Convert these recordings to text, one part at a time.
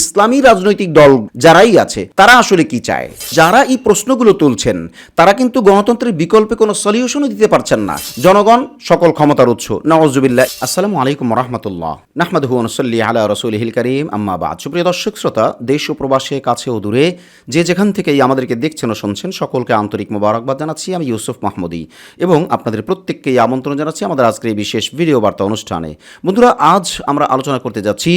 ইসলামী রাজনৈতিক দল যারাই আছে, তারা আসলে কি চায়? যারা এই প্রশ্নগুলো তুলছেন, তারা কিন্তু গণতন্ত্রের বিকল্পে কোনো সলিউশনও দিতে পারছেন না। জনগণ, সকল ক্ষমতার উৎস। নওয়াজুবিল্লাহ আসসালামু আলাইকুম রহমতুল্লাহ নাহমাদ হুয়ানসল্লি আলা রসুলহিল করিম, আম্মা বাদ। সুপ্রিয় দর্শক, শ্রোতা, দেশ ও প্রবাসে, কাছে ও দূরে, যে যেখান থেকেই আমাদেরকে দেখছেন ও শুনছেন, সকলকে আন্তরিক মোবারকবাদ জানাচ্ছি। আমি ইউসুফ মাহমুদি এবং আপনাদের প্রত্যেককেই আমন্ত্রণ জানাচ্ছি আমাদের আজকের এই বিশেষ ভিডিও বার্তা অনুষ্ঠানে। বন্ধুরা, আজ আমরা আলোচনা করতে যাচ্ছি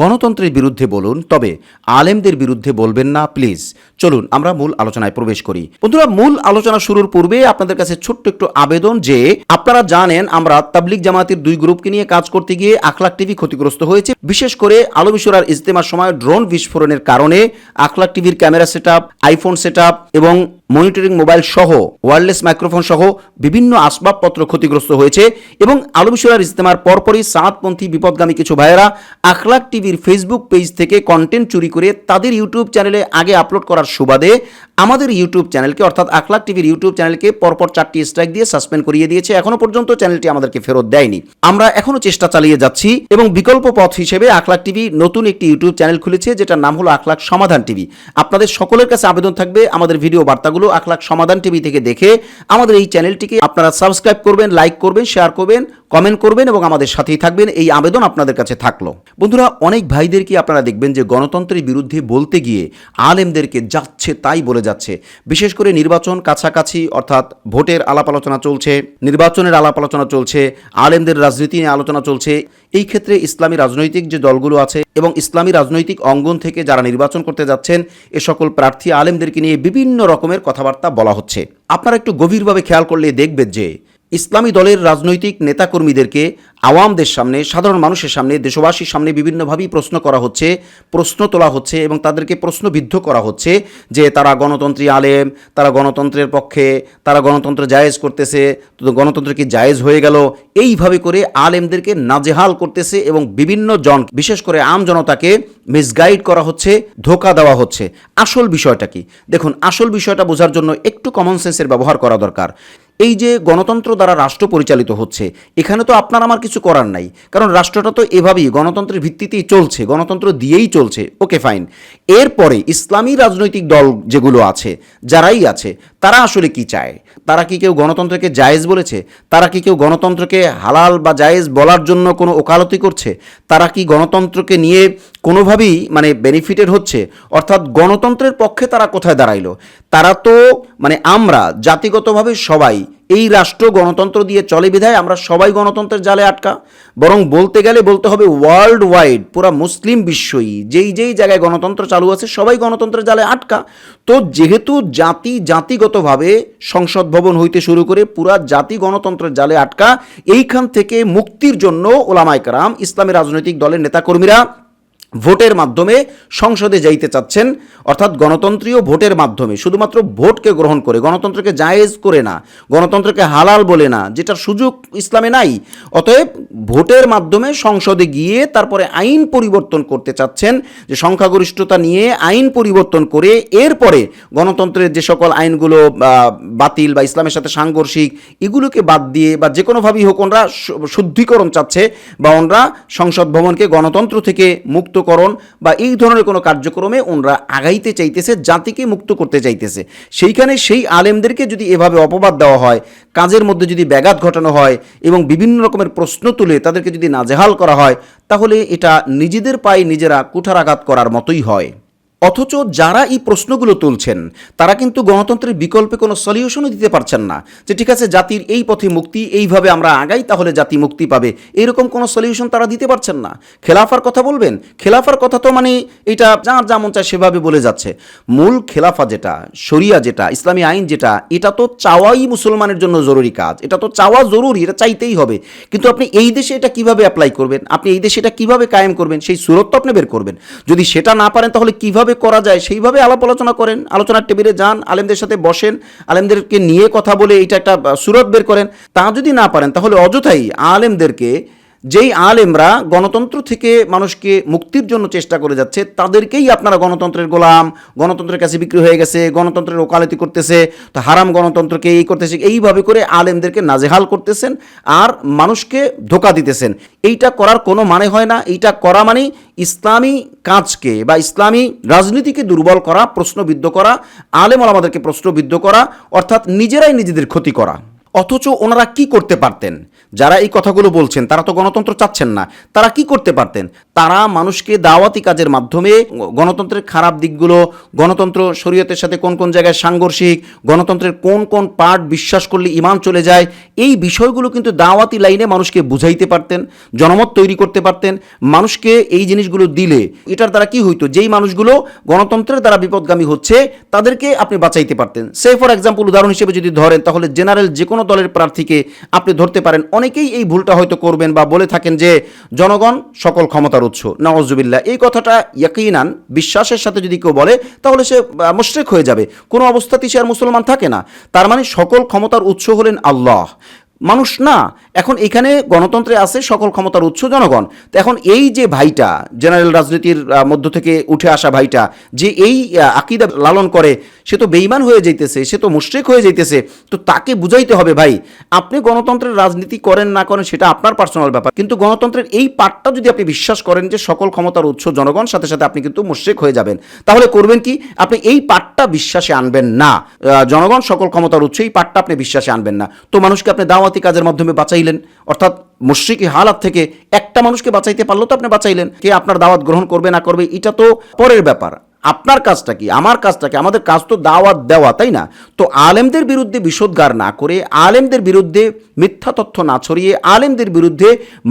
গণতন্ত্রের বিরুদ্ধে বলুন তবে আলেমদের বিরুদ্ধে বলবেন না, প্লিজ। চলুন, আমরা মূল আলোচনায় প্রবেশ করি। বন্ধুরা, মূল আলোচনা শুরুর পূর্বে আপনাদের কাছে ছোট্ট একটু আবেদন যে, আপনারা জানেন আমরা তাবলিক জামাতের দুই গ্রুপকে নিয়ে কাজ করতে গিয়ে আখলাক টিভি ক্ষতিগ্রস্ত হয়েছে। বিশেষ করে আলমিশোরার ইজতেমার সময় ড্রোন বিস্ফোরণের কারণে আখলাক টিভির ক্যামেরা সেট আইফোন সেট এবং মনিটরিং মোবাইল সহ ওয়্যারলেস মাইক্রোফোন সহ বিভিন্ন আসবাবপত্র ক্ষতিগ্রস্ত হয়েছে এবং আলমিশরার ইজতেমার পরপরই সাঁতপন্থী বিপদগামী কিছু ভাইয়েরা আখলাক টিভির ফেসবুক পেজ থেকে কন্টেন্ট চুরি করে তাদের ইউটিউব চ্যানেলে আগে আপলোড করার সুবাদে আমাদের ইউটিউব চ্যানেলকে, অর্থাৎ আখলাক টিভির ইউটিউব চ্যানেলকে পরপর চারটি স্ট্রাইক দিয়ে সাসপেন্ড করিয়ে দিয়েছে। এখনও পর্যন্ত চ্যানেলটি আমাদেরকে ফেরত দেয়নি। আমরা এখনও চেষ্টা চালিয়ে যাচ্ছি এবং বিকল্প পথ হিসেবে আখলাক টিভি নতুন একটি ইউটিউব চ্যানেল খুলেছে, যেটার নাম হলো আখলাক সমাধান টিভি। আপনাদের সকলের কাছে আবেদন থাকবে আমাদের ভিডিও বার্তাগুলো আখলাক সমাধান টিভি থেকে দেখে। আমাদের এই চ্যানেলটিকে আপনারা সাবস্ক্রাইব করবেন লাইক করবেন শেয়ার করবেন। কমেন্ট করবেন এবং আমাদের সাথেই থাকবেন। এই আবেদন আপনাদের কাছে থাকল। বন্ধুরা, অনেক ভাইদেরকে আপনারা দেখবেন যে গণতন্ত্রের বিরুদ্ধে বলতে গিয়ে আলেমদেরকে যাচ্ছে তাই বলে যাচ্ছে? বিশেষ করে নির্বাচন কাছাকাছি, অর্থাৎ ভোটের আলাপ আলোচনা চলছে, নির্বাচনের আলাপ আলোচনা চলছে, আলেমদের রাজনীতি নিয়ে আলোচনা চলছে। এই ক্ষেত্রে ইসলামী রাজনৈতিক যে দলগুলো আছে এবং ইসলামী রাজনৈতিক অঙ্গন থেকে যারা নির্বাচন করতে যাচ্ছেন, এ সকল প্রার্থী আলেমদেরকে নিয়ে বিভিন্ন রকমের কথাবার্তা বলা হচ্ছে। আপনারা একটু গভীরভাবে খেয়াল করলে দেখবেন যে ইসলামী দলের রাজনৈতিক নেতাকর্মীদেরকে আওয়ামদের সামনে, সাধারণ মানুষের সামনে, দেশবাসীর সামনে বিভিন্নভাবেই প্রশ্ন করা হচ্ছে, প্রশ্ন তোলা হচ্ছে এবং তাদেরকে প্রশ্নবিদ্ধ করা হচ্ছে যে তারা গণতন্ত্রী আলেম, তারা গণতন্ত্রের পক্ষে, তারা গণতন্ত্র জায়েজ করতেছে গণতন্ত্র কি জায়েজ হয়ে গেল? এইভাবে করে আলেমদেরকে নাজেহাল করতেছে এবং বিভিন্ন জন বিশেষ করে আম জনতাকে মিসগাইড করা হচ্ছে, ধোকা দেওয়া হচ্ছে। আসল বিষয়টা কি? দেখুন, আসল বিষয়টা বোঝার জন্য একটু কমন সেন্সের ব্যবহার করা দরকার। এই যে গণতন্ত্র দ্বারা রাষ্ট্র পরিচালিত হচ্ছে, এখানে তো আপনার আমার কিছু করার নাই। কারণ রাষ্ট্রটা তো এভাবেই, গণতন্ত্রের ভিত্তিতেই চলছে, গণতন্ত্র দিয়েই চলছে। Okay, fine. এরপরে ইসলামী রাজনৈতিক দল যেগুলো আছে, যারাই আছে, তারা আসলে কি চায়? তারা কি কেউ গণতন্ত্রকে জায়েজ বলেছে? তারা কি কেউ গণতন্ত্রকে হালাল বা জায়েজ বলার জন্য কোনো ওকালতি করছে? তারা কি গণতন্ত্রকে নিয়ে কোনোভাবেই মানে বেনিফিটেড হচ্ছে? অর্থাৎ গণতন্ত্রের পক্ষে তারা কোথায় দাঁড়াইলো? তারা তো মানে আমরা জাতিগতভাবে সবাই এই রাষ্ট্র গণতন্ত্র দিয়ে চলে বিধায় আমরা সবাই গণতন্ত্রের জালে আটকা। বরং বলতে গেলে বলতে হবে ওয়ার্ল্ড ওয়াইড পুরা মুসলিম বিশ্বই, যেই যেই জায়গায় গণতন্ত্র চালু আছে, সবাই গণতন্ত্রের জালে আটকা। তো যেহেতু জাতি জাতিগতভাবে সংসদ ভবন হইতে শুরু করে পুরা জাতি গণতন্ত্রের জালে আটকা, এইখান থেকে মুক্তির জন্য ওলামাইকারাম ইসলামী রাজনৈতিক দলের নেতাকর্মীরা ভোটের মাধ্যমে সংসদে যাইতে চাচ্ছেন, অর্থাৎ গণতন্ত্রীয় ভোটের মাধ্যমে। শুধুমাত্র ভোটকে গ্রহণ করে, গণতন্ত্রকে জায়েজ করে না, গণতন্ত্রকে হালাল বলে না, যেটার সুযোগ ইসলামে নাই। অতএব ভোটের মাধ্যমে সংসদে গিয়ে তারপরে আইন পরিবর্তন করতে চাচ্ছেন, যে সংখ্যাগরিষ্ঠতা নিয়ে আইন পরিবর্তন করে এরপরে গণতন্ত্রের যে সকল আইনগুলো বাতিল বা ইসলামের সাথে সাংঘর্ষিক, এগুলোকে বাদ দিয়ে বা যে কোনোভাবেই হোক, ওনরা শুদ্ধিকরণ চাচ্ছে বা ওনরা সংসদ ভবনকে গণতন্ত্র থেকে মুক্তকরণ বা এই ধরনের কোনো কার্যক্রমে ওনারা আগাইতে চাইতেছে, জাতিকে মুক্ত করতে চাইতেছে। সেইখানে সেই আলেমদেরকে যদি এভাবে অপবাদ দেওয়া হয়, কাজের মধ্যে যদি ব্যাঘাত ঘটানো হয় এবং বিভিন্ন রকমের প্রশ্ন তুলে তাদেরকে যদি নাজেহাল করা হয়, তাহলে এটা নিজেদের পায়ে নিজেরা কুঠারাঘাত করার মতোই হয়। অথচ যারা এই প্রশ্নগুলো তুলছেন, তারা কিন্তু গণতন্ত্রের বিকল্পে কোনো সলিউশনও দিতে পারছেন না যে ঠিক আছে, জাতির এই পথে মুক্তি, এইভাবে আমরা আগাই, তাহলে জাতি মুক্তি পাবে। এরকম কোনো সলিউশন তারা দিতে পারছেন না। খেলাফার কথা বলবেন? খেলাফার কথা তো মানে এটা যার যেমন চায় সেভাবে বলে যাচ্ছে। মূল খেলাফা যেটা, শরিয়া যেটা, ইসলামী আইন যেটা, এটা তো চাওয়াই মুসলমানের জন্য জরুরি কাজ। এটা তো চাওয়া জরুরি, এটা চাইতেই হবে। কিন্তু আপনি এই দেশে এটা কীভাবে অ্যাপ্লাই করবেন? আপনি এই দেশে এটা কীভাবে কায়েম করবেন? সেই সুরত তো আপনি বের করবেন। যদি সেটা না পারেন, তাহলে কীভাবে করা যায় সেইভাবে আলাপ আলোচনা করেন, আলোচনার টেবিলে যান, আলেমদের সাথে বসেন, আলেমদেরকে নিয়ে কথা বলে এটা একটা সুরত বের করেন। তা যদি না পারেন, তাহলে অযথাই আলেমদেরকে যেই আলেমরা গণতন্ত্র থেকে মানুষকে মুক্তির জন্য চেষ্টা করে যাচ্ছে, তাদেরকেই আপনারা গণতন্ত্রের গোলাম, গণতন্ত্রের কাছে বিক্রি হয়ে গেছে, গণতন্ত্রের ওকালতি করতেছে, তো হারাম গণতন্ত্রকে এই করতেছে, এইভাবে করে আলেমদেরকে নাজেহাল করতেছেন আর মানুষকে ধোকা দিতেছেন। এইটা করার কোনো মানে হয় না, এইটা করা মানে ইসলামী কাজকে বা ইসলামী রাজনীতিকে দুর্বল করা, প্রশ্নবিদ্ধ করা, আলেম আমাদেরকে প্রশ্নবিদ্ধ করা, অর্থাৎ নিজেরাই নিজেদের ক্ষতি করা। অথচ ওনারা কি করতে পারতেন? যারা এই কথাগুলো বলছেন, তারা তো গণতন্ত্র চাচ্ছেন না। তারা কি করতে পারতেন? তারা মানুষকে দাওয়াতি কাজের মাধ্যমে গণতন্ত্রের খারাপ দিকগুলো, গণতন্ত্র শরীয়তের সাথে কোন কোন জায়গায় সাংঘর্ষিক, গণতন্ত্রের কোন কোন পার্ট বিশ্বাস করলে ইমান চলে যায়, এই বিষয়গুলো কিন্তু দাওয়াতি লাইনে মানুষকে বুঝাইতে পারতেন, জনমত তৈরি করতে পারতেন, মানুষকে এই জিনিসগুলো দিলে। এটার দ্বারা কি হইতো? যেই মানুষগুলো গণতন্ত্রের দ্বারা বিপদগামী হচ্ছে, তাদেরকে আপনি বাঁচাইতে পারতেন। সে ফর এক্সাম্পল উদাহরণ হিসেবে যদি ধরেন, তাহলে জেনারেল যে কোনো দলের প্রার্থীকে আপনি ধরতে পারেন। অনেকেই এই ভুলটা হয়তো করবেন বা বলে থাকেন যে, জনগণ সকল ক্ষমতার উৎস। নওয়াজুবিল্লা এই কথাটা ইয়াকিনান বিশ্বাসের সাথে যদি কেউ বলে, তাহলে সে মুশ্রেক হয়ে যাবে। কোনো অবস্থাতেই সে আর মুসলমান থাকে না। তার মানে সকল ক্ষমতার উৎস হলেন আল্লাহ। মানুষ না। এখন এখানে গণতন্ত্রে আছে সকল ক্ষমতার উৎস জনগণ। তো এখন এই যে ভাইটা, জেনারেল রাজনীতির মধ্য থেকে উঠে আসা ভাইটা, যে এই আকিদা লালন করে, সে তো বেইমান হয়ে যাইতেছে, সে তো মুশরিক হয়ে যাইতেছে, তো তাকে বুঝাইতে হবে ভাই, আপনি গণতন্ত্রের রাজনীতি করেন না করেন, সেটা আপনার পার্সোনাল ব্যাপার। কিন্তু গণতন্ত্রের এই পার্টটা যদি আপনি বিশ্বাস করেন যে সকল ক্ষমতার উৎস জনগণ, সাথে সাথে আপনি কিন্তু মুশরিক হয়ে যাবেন। তাহলে করবেন কি? আপনি এই পার্টটা বিশ্বাসে আনবেন না। জনগণ সকল ক্ষমতার উৎস, এই পার্টটা আপনি বিশ্বাসে আনবেন না। তো মানুষকে আপনি দাওয়াতি কাজের মাধ্যমে বাঁচাইলেন। অর্থাৎ মুশ্রিকি হালাত থেকে একটা মানুষকে বাঁচাইতে পারল তো আপনি বাঁচাইলেন। কে আপনার দাওয়াত গ্রহণ করবে না করবে, এটা তো পরের ব্যাপার। আপনার কাজটা কি? আমার কাজটা কি? আমাদের কাজ তো দাওয়াত দেওয়া, তাই না? তো আলেমদের বিরুদ্ধে বিষোদ্গার না করে, আলেমদের বিরুদ্ধে মিথ্যা তথ্য না ছড়িয়ে, আলেমদের বিরুদ্ধে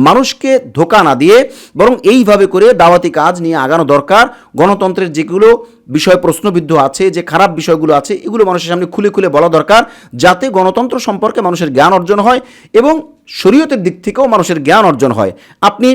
মানুষকে ধোকা না দিয়ে বরং এইভাবে করে দাওয়াতি কাজ নিয়ে আগানো দরকার। গণতন্ত্রের যেগুলো বিষয় প্রশ্নবিদ্ধ আছে, যে খারাপ বিষয়গুলো আছে, এগুলো মানুষের সামনে খুলে খুলে বলা দরকার যাতে গণতন্ত্র সম্পর্কে মানুষের জ্ঞান অর্জন হয় এবং শরীয়তের দিক থেকেও মানুষের জ্ঞান অর্জন হয়। আপনি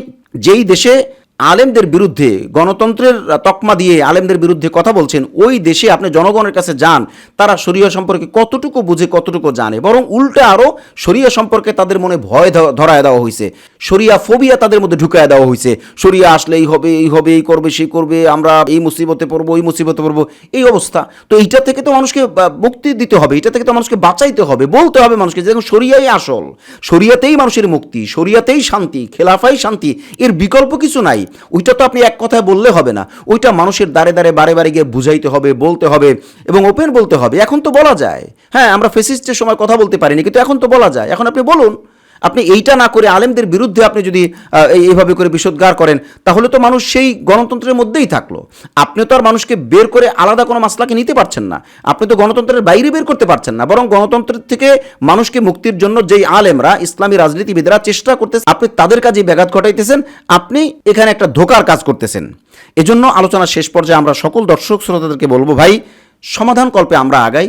যেই দেশে আলেমদের বিরুদ্ধে, গণতন্ত্রের তকমা দিয়ে আলেমদের বিরুদ্ধে কথা বলছেন, ওই দেশে আপনি জনগণের কাছে যান, তারা শরীয় সম্পর্কে কতটুকু বুঝে কতটুকু জানে। বরং উল্টে আরও শরিয়া সম্পর্কে তাদের মনে ভয় ধরায় দেওয়া হয়েছে শরিয়া ফোবিয়া তাদের মধ্যে ঢুকায় দেওয়া হয়েছে শরিয়া আসলে এই হবে এই হবে, এই করবে সেই করবে, আমরা এই মুসিবতে পড়ব এই মুসিবতে পড়ব, এই অবস্থা। তো এইটা থেকে তো মানুষকে মুক্তি দিতে হবে এটা থেকে তো মানুষকে বাঁচাইতে হবে, বলতে হবে মানুষকে যে শরিয়াই আসল। শরিয়াতেই মানুষের মুক্তি, শরিয়াতেই শান্তি, খেলাফাই শান্তি, এর বিকল্প কিছু নাই। ওইটা তো আপনি এক কথায় বললে হবে না। ওইটা মানুষের দ্বারে দ্বারে বারে বারে গিয়ে বুঝাইতে হবে, বলতে হবে এবং ওপেন বলতে হবে। এখন তো বলা যায়। হ্যাঁ আমরা ফেসিস্টের সময় কথা বলতে পারিনি, কিন্তু এখন তো বলা যায়। এখন আপনি বলুন আপনি এইটা না করে আলেমদের বিরুদ্ধে আপনি যদি এইভাবে করে বিষোদ্গার করেন, তাহলে তো মানুষ সেই গণতন্ত্রের মধ্যেই থাকল। আপনি তো আর মানুষকে বের করে আলাদা কোনো মাসলাকে নিতে পারছেন না। আপনি তো গণতন্ত্রের বাইরে বের করতে পারছেন না, বরং গণতন্ত্রের থেকে মানুষকে মুক্তির জন্য যেই আলেমরা, ইসলামী রাজনীতিবিদরা চেষ্টা করতেছেন আপনি তাদের কাজে ব্যাঘাত ঘটাইতেছেন, আপনি এখানে একটা ধোকার কাজ করতেছেন। এজন্য আলোচনার শেষ পর্যায়ে আমরা সকল দর্শক শ্রোতাদেরকে বলব, ভাই সমাধান কল্পে আমরা আগাই,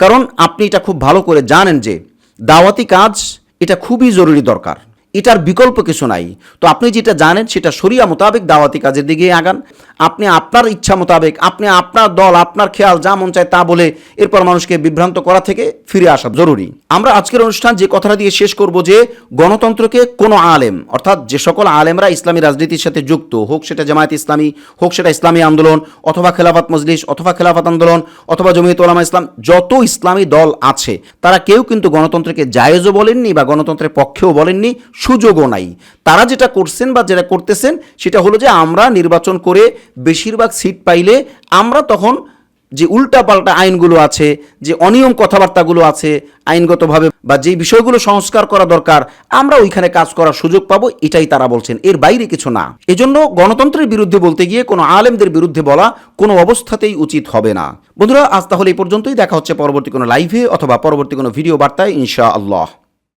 কারণ আপনি এটা খুব ভালো করে জানেন যে, দাওয়াতি কাজ এটা খুবই জরুরি দরকার। এটার বিকল্প কিছু নাই। তো আপনি যেটা জানেন, সেটা সরিয়া মোতাবেক দাওয়াতি কাজের দিকে আগান। আপনি আপনার ইচ্ছা মোতাবেক, আপনি আপনার দল, আপনার খেয়াল যা মন চায় তা বলে এরপর মানুষকে বিভ্রান্ত করা থেকে ফিরে আসা জরুরি। আমরা আজকের অনুষ্ঠান যে কথাটা দিয়ে শেষ করব যে, গণতন্ত্রকে কোনো আলেম, অর্থাৎ যে সকল আলেমরা ইসলামী রাজনীতির সাথে যুক্ত, হোক সেটা জামায়াত ইসলামী, হোক সেটা ইসলামী আন্দোলন, অথবা খেলাফত মজলিস, অথবা খেলাফত আন্দোলন, অথবা জমিয়ত ওলামা ইসলাম, যত ইসলামী দল আছে, তারা কেউ কিন্তু গণতন্ত্রকে জায়েজও বলেননি বা গণতন্ত্রের পক্ষেও বলেননি সুযোগও নাই। তারা যেটা করছেন বা যেটা করতেছেন, সেটা হলো যে আমরা নির্বাচন করে বেশিরভাগ সিট পাইলে আমরা তখন যে উল্টাপাল্টা আইনগুলো আছে, যে অনিয়ম কথাবার্তাগুলো আছে, আইনগতভাবে বা যে বিষয়গুলো সংস্কার করা দরকার, আমরা ওইখানে কাজ করার সুযোগ পাবো, এটাই তারা বলছেন। এর বাইরে কিছু না। এজন্য গণতন্ত্রের বিরুদ্ধে বলতে গিয়ে কোনো আলেমদের বিরুদ্ধে বলা কোনো অবস্থাতেই উচিত হবে না। বন্ধুরা, আজ তাহলে এই পর্যন্তই। দেখা হচ্ছে পরবর্তী কোনো লাইভে অথবা পরবর্তী কোনো ভিডিও বার্তায় ইনশা আল্লাহ